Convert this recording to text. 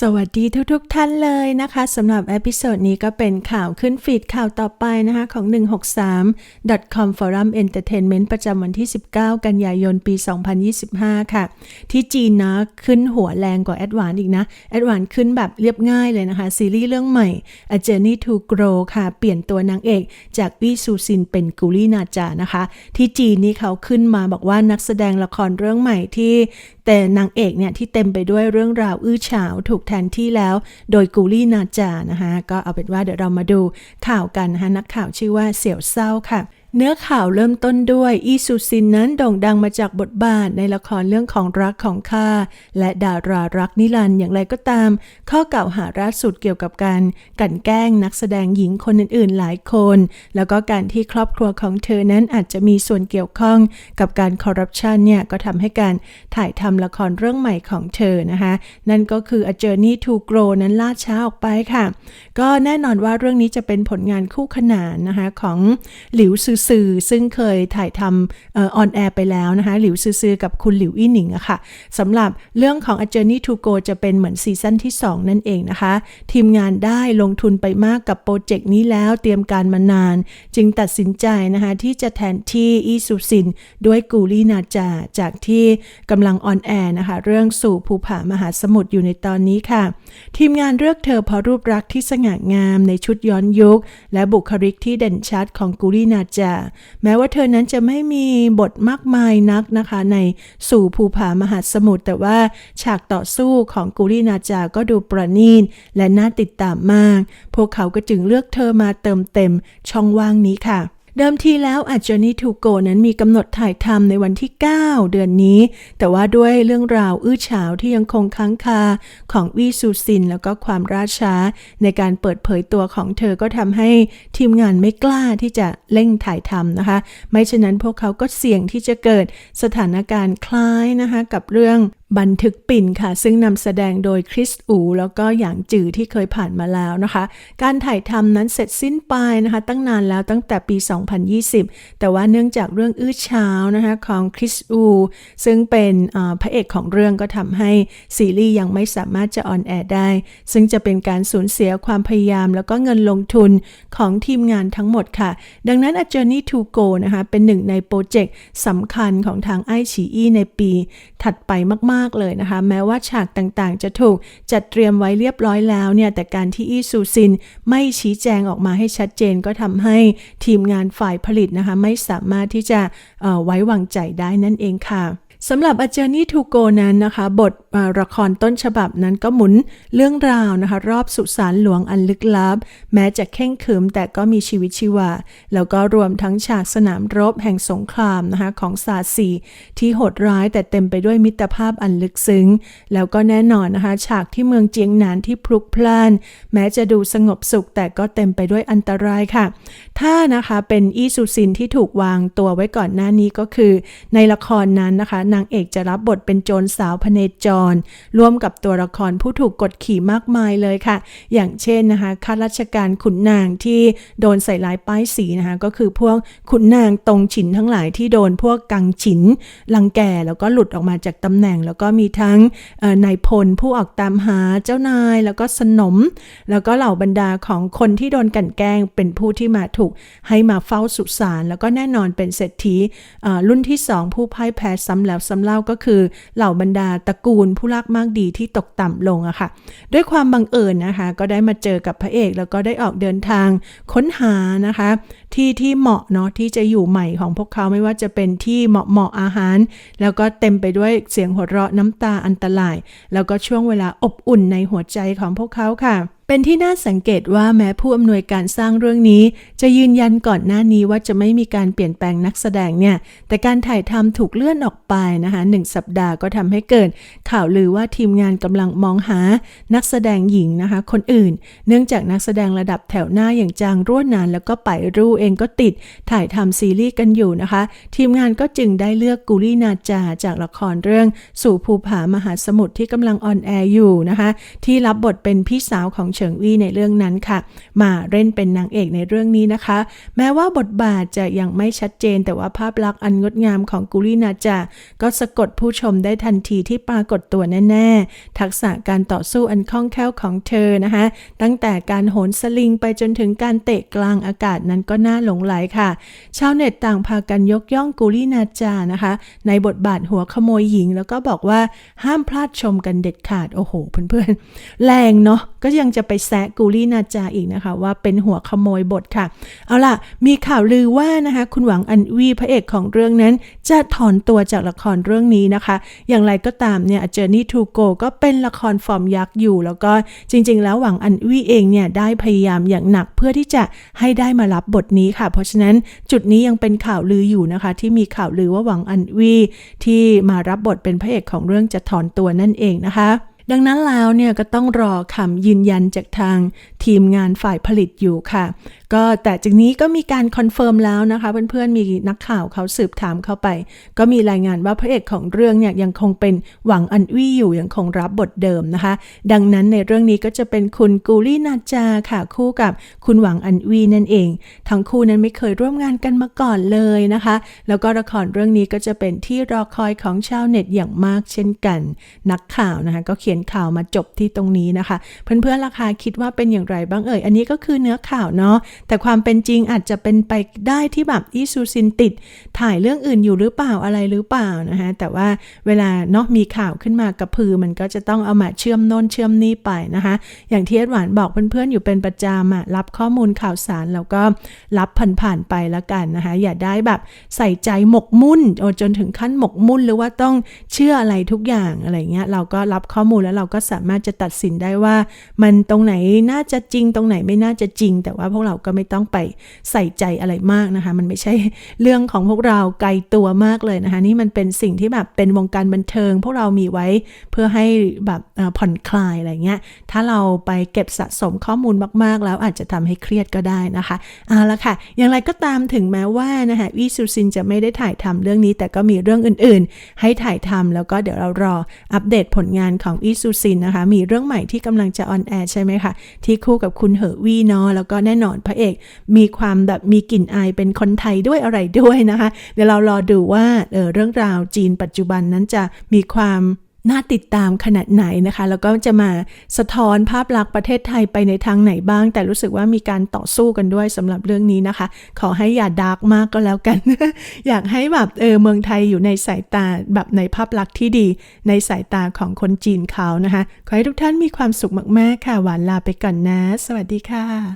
สวัสดีทุกๆทท่านเลยนะคะสำหรับเอพิโซดนี้ก็เป็นข่าวขึ้นฟีดข่าวต่อไปนะคะของ 163.com Forum Entertainment ประจำวันที่ 19 กันยายนปี 2025 ค่ะ ที่จีนนะขึ้นหัวแรงกว่าแอดวานอีกนะแอดวานขึ้นแบบเรียบง่ายเลยนะคะ ซีรีส์เรื่องใหม่ A Journey to Grow ค่ะ เปลี่ยนตัวนางเอกจากวี่ซูซินเป็นกุลี่นาจานะคะ ที่จีนนี่เขาขึ้นมาบอกว่านักแสดงละครเรื่องใหม่ที่ แต่นางเอกเนี่ยที่เต็มไปด้วยเรื่องราวอื้อฉาวถูกแทนที่แล้ว โดยกูลี่นาจานะคะก็เอาเป็นว่าเดี๋ยวเรามาดูข่าวกันนะคะนักข่าวชื่อว่าเสี่ยวเศร้าค่ะ เนื้อข่าวเริ่มต้นด้วย อีซูซินนั้นโด่งดังมาจากบทบาทในละครเรื่องของรักของข้าและดารารักนิรันด์อย่างไรก็ตาม ข้อกล่าวหาล่าสุดเกี่ยวกับการกลั่นแกล้งนักแสดงหญิงคนอื่นๆ หลายคน แล้วก็การที่ครอบครัวของเธอนั้นอาจจะมีส่วนเกี่ยวข้องกับการคอร์รัปชันเนี่ยก็ทำให้การถ่ายทำละครเรื่องใหม่ของเธอนะคะ นั่นก็คือ A Journey to Grow นั้นล่าช้าออกไปค่ะ ก็แน่นอนว่าเรื่องนี้จะเป็นผลงานคู่ขนานนะคะของหลิวซือซือซึ่งเคยถ่ายทำออนแอร์ไปแล้วนะคะ หลิวซือซือกับคุณหลิวอี้หนิงอะค่ะสำหรับเรื่องของ A Journey to Go จะเป็นเหมือนซีซั่นที่ 2 นั่นเองนะคะ ทีมงานได้ลงทุนไปมากกับโปรเจกต์นี้แล้วเตรียมการมานาน จึงตัดสินใจนะคะ ที่จะแทนที่อีซูซิน ด้วยกูลีนาจาจากที่กำลังออนแอร์นะคะ เรื่องสู่ภูผามหาสมุทรอยู่ในตอนนี้ค่ะ ทีมงานเลือกเธอเพราะรูปรักษ์ที่สง่างามในชุดย้อนยุค และบุคลิกที่เด่นชัดของกูลีนาจาแม้ว่าเธอนั้นจะไม่มีบทมากมายนักนะคะ ในสู่ภูผามหาสมุทรแต่ว่าฉากต่อสู้ของกูลี่นาจาก็ดูประณีตและน่าติดตามมาก พวกเขาก็จึงเลือกเธอมาเติมเต็มช่องว่างนี้ค่ะ เดิมทีแล้วอาจจะนี่ทูโกนั้นมีกำหนดถ่ายทำในวันที่ 9 เดือนนี้ แต่ว่าด้วยเรื่องราวอื้อฉาวที่ยังคงค้างคาของวีซูซิน แล้วก็ความราช้า ในการเปิดเผยตัวของเธอก็ทำให้ทีมงานไม่กล้าที่จะเร่งถ่ายทำนะคะ ไม่ฉะนั้นพวกเขาก็เสี่ยงที่จะเกิดสถานการณ์คล้ายนะคะกับเรื่องบันทึกปิ่นค่ะ ซึ่งนำแสดงโดยคริสอูแล้วก็หยางจือที่เคยผ่านมาแล้วนะคะ การถ่ายทำนั้นเสร็จสิ้นไปนะคะ ตั้งนานแล้วตั้งแต่ปี 2020 แต่ว่าเนื่องจากเรื่องอื้อเช้านะคะของคริสอูซึ่งเป็นพระเอกของเรื่องก็ทำให้ซีรีส์ยังไม่สามารถจะออนแอร์ได้ ซึ่งจะเป็นการสูญเสียความพยายามแล้วก็เงินลงทุนของทีมงานทั้งหมดค่ะ ดังนั้น A Journey to Go นะคะเป็นหนึ่งในโปรเจกต์สำคัญของทางไอฉีอีในปีถัดไปมากมากเลยนะคะ แม้ว่าฉากต่างๆ จะถูกจัดเตรียมไว้เรียบร้อยแล้วเนี่ย แต่การที่อีซูซินไม่ชี้แจงออกมาให้ชัดเจนก็ทำให้ทีมงานฝ่ายผลิตนะคะ ไม่สามารถที่จะไว้วางใจได้นั่นเองค่ะ สำหรับ A Journey to Go นั้นนะคะ บทละครต้นฉบับนั้นก็หมุนเรื่องราวนะคะ รอบสุสานหลวงอันลึกลับ แม้จะเข่งขึมแต่ก็มีชีวิตชีวา แล้วก็รวมทั้งฉากสนามรบแห่งสงครามนะคะของซาซีที่โหดร้ายแต่เต็มไปด้วยมิตรภาพอันลึกซึ้ง แล้วก็แน่นอนนะคะ ฉากที่เมืองเจียงหนานที่พลุกพล่าน แม้จะดูสงบสุขแต่ก็เต็มไปด้วยอันตรายค่ะ ถ้านะคะเป็นอีซูซินที่ถูกวางตัวไว้ก่อนหน้านี้ก็คือ ในละครนั้นนะคะนางเอกจะรับบทเป็นโจรสาวพเนจร ร่วมกับตัวละครผู้ถูกกดขี่มากมายเลยค่ะ อย่างเช่นนะคะข้าราชการขุนนางที่โดนใส่ลายป้ายสีนะคะ ก็คือพวกขุนนางตรงฉินทั้งหลายที่โดนพวกกังฉินลังแก่แล้วก็หลุดออกมาจากตำแหน่ง แล้วก็มีทั้งนายพลผู้ออกตามหาเจ้านายแล้วก็สนม แล้วก็เหล่าบรรดาของคนที่โดนกันแกล้งเป็นผู้ที่มาถูกให้มาเฝ้าสุสานแล้วก็แน่นอนเป็นเศรษฐีรุ่นที่สองผู้พ่ายแพ้ซ้ำแล้ววซ้ำเล่าก็คือ เหล่าบรรดาตระกูลผู้รักมากดีที่ตกต่ำลงอะค่ะ ด้วยความบังเอิญนะคะ ก็ได้มาเจอกับพระเอกแล้วก็ได้ออกเดินทางค้นหานะคะ ที่ที่เหมาะเนาะที่จะอยู่ใหม่ของพวกเขาไม่ว่าจะเป็นที่เหมาะเหมาะอาหาร แล้วก็เต็มไปด้วยเสียงหัวเราะน้ำตาอันตราย แล้วก็ช่วงเวลาอบอุ่นในหัวใจของพวกเขาค่ะ เป็นที่น่าสังเกตว่าแม้ผู้อำนวยการสร้างเรื่องนี้ จะยืนยันก่อนหน้านี้ว่าจะไม่มีการเปลี่ยนแปลงนักแสดงเนี่ย แต่การถ่ายทำถูกเลื่อนออกไปนะคะหนึ่งสัปดาห์ก็ทำให้เกิด ข่าวลือว่าทีมงานกำลังมองหานักแสดงหญิงนะคะ คนอื่น เนื่องจากนักแสดงระดับแถวหน้าอย่างจางร่วนาน แล้วก็ไปรูเองก็ติดถ่ายทำซีรีส์กันอยู่นะคะ ทีมงานก็จึงได้เลือกกุลีนาจาจากละครเรื่องสู่ภูผามหาสมุทรที่กำลังออนแอร์อยู่นะคะ ที่รับบทเป็นพี่สาวของเฉิงวี่ในเรื่องนั้นค่ะ มาเล่นเป็นนางเอกในเรื่องนี้นะคะ แม้ว่าบทบาทจะยังไม่ชัดเจน แต่ว่าภาพลักษณ์อันงดงามของกุลีนาจาก็สะกดผู้ชมได้ทันทีที่ปรากฏตัวแน่ ๆ ทักษะการต่อสู้อันคล่องแคล่วของเธอนะคะ ตั้งแต่การโหนสลิงไปจนถึงการเตะกลางอากาศนั้นก็น่าหลงไหลค่ะ ชาวเน็ตต่างพากันยกย่องกุลีนาจานะคะ ในบทบาทหัวขโมยหญิง แล้วก็บอกว่าห้ามพลาดชมกันเด็ดขาดโอ้โหเพื่อนๆแรงเนาะก็ยังจะไปแซะกูลี่นาจาอีกนะคะ ว่าเป็นหัวขโมยบทค่ะ เอาล่ะ มีข่าวลือว่านะคะ คุณหวังอันวีพระเอกของเรื่องนั้น จะถอนตัวจากละครเรื่องนี้นะคะ อย่างไรก็ตามเนี่ย Journey to Go ก็เป็นละครฟอร์มยักษ์อยู่ แล้วก็จริง ๆ แล้วหวังอันวีเองเนี่ยได้พยายามอย่างหนักเพื่อที่จะให้ได้มารับบทนี้ค่ะ เพราะฉะนั้นจุดนี้ยังเป็นข่าวลืออยู่นะคะ ที่มีข่าวลือว่าหวังอันวีที่มารับบทเป็นพระเอกของเรื่องจะถอนตัวนั่นเองนะคะ ดังนั้นแล้วเนี่ยก็ต้องรอคำยืนยันจากทางทีมงานฝ่ายผลิตอยู่ค่ะก็แต่จากนี้ก็มีการคอนเฟิร์มแล้วนะคะเพื่อนๆมีนักข่าวเขาสืบถามเข้าไป ก็มีรายงานว่าพระเอกของเรื่องเนี่ยยังคงเป็นหวังอันวี่อยู่ยังคงรับบทเดิมนะคะ ดังนั้นในเรื่องนี้ก็จะเป็นคุณกูลี่นาจาค่ะคู่กับคุณหวังอันวีนั่นเอง ทั้งคู่นั้นไม่เคยร่วมงานกันมาก่อนเลยนะคะ แล้วก็ละครเรื่องนี้ก็จะเป็นที่รอคอยของชาวเน็ตอย่างมากเช่นกัน นักข่าวนะคะก็เขียนข่าวมาจบที่ตรงนี้นะคะ เพื่อนๆราคาคิดว่าเป็นอย่างไรบ้างเอ่ย อันนี้ก็คือเนื้อข่าวเนาะแต่ความเป็นจริงอาจจะเป็นไปได้ที่แบบอีซูซินติด ถ่ายเรื่องอื่นอยู่หรือเปล่าอะไรหรือเปล่านะคะแต่ว่าเวลาเนาะมีข่าวขึ้นมากระพือมันก็จะต้องเอามาเชื่อมโน้นเชื่อมนี่ไปนะคะ อย่างที่เอ็ดหวานบอกเพื่อนๆอยู่เป็นประจำอะรับข้อมูลข่าวสารแล้วก็รับผ่านๆไปล้วกันนะคะ อย่าได้แบบใส่ใจหมกมุ่นโอ้จนถึงขั้นหมกมุ่นหรือว่าต้องเชื่ออะไรทุกอย่างอะไรเงี้ยเราก็รับข้อมูลแล้วเราก็สามารถจะตัดสินได้ว่า มันตรงไหนน่าจะจริงตรงไหนไม่น่าจะจริง แต่ว่าพวกเราก็ไม่ต้องไปใส่ใจอะไรมากนะคะ มันไม่ใช่เรื่องของพวกเราไกลตัวมากเลยนะคะ นี่มันเป็นสิ่งที่แบบเป็นวงการบันเทิง พวกเรามีไว้เพื่อให้แบบผ่อนคลายอะไรเงี้ย ถ้าเราไปเก็บสะสมข้อมูลมากๆ แล้วอาจจะทำให้เครียดก็ได้นะคะเอาละค่ะ อย่างไรก็ตามถึงแม้ว่านะคะวิซูซินจะไม่ได้ถ่ายทำเรื่องนี้ แต่ก็มีเรื่องอื่นๆ ให้ถ่ายทำแล้วก็เดี๋ยวเรารออัปเดตผลงานของวิซูซินนะคะ มีเรื่องใหม่ที่กำลังจะออนแอร์ใช่ไหมคะที่คู่กับคุณเหอวี่เนาะแล้วก็แน่นอนพระเอก มีความแบบมีกลิ่นอายเป็นคนไทยด้วยอะไรด้วยนะคะ เดี๋ยวเรารอดูว่าเออเรื่องราวจีนปัจจุบันนั้นจะมีความน่าติดตามขนาดไหนนะคะ แล้วก็จะมาสะท้อนภาพลักษณ์ประเทศไทยไปในทางไหนบ้าง แต่รู้สึกว่ามีการต่อสู้กันด้วยสำหรับเรื่องนี้นะคะ ขอให้อย่าดาร์กมากก็แล้วกัน อยากให้แบบเออเมืองไทยอยู่ในสายตาแบบในภาพลักษณ์ที่ดี ในสายตาของคนจีนเขานะคะ ขอให้ทุกท่านมีความสุขมากๆค่ะ หวานลาไปก่อนนะ สวัสดีค่ะ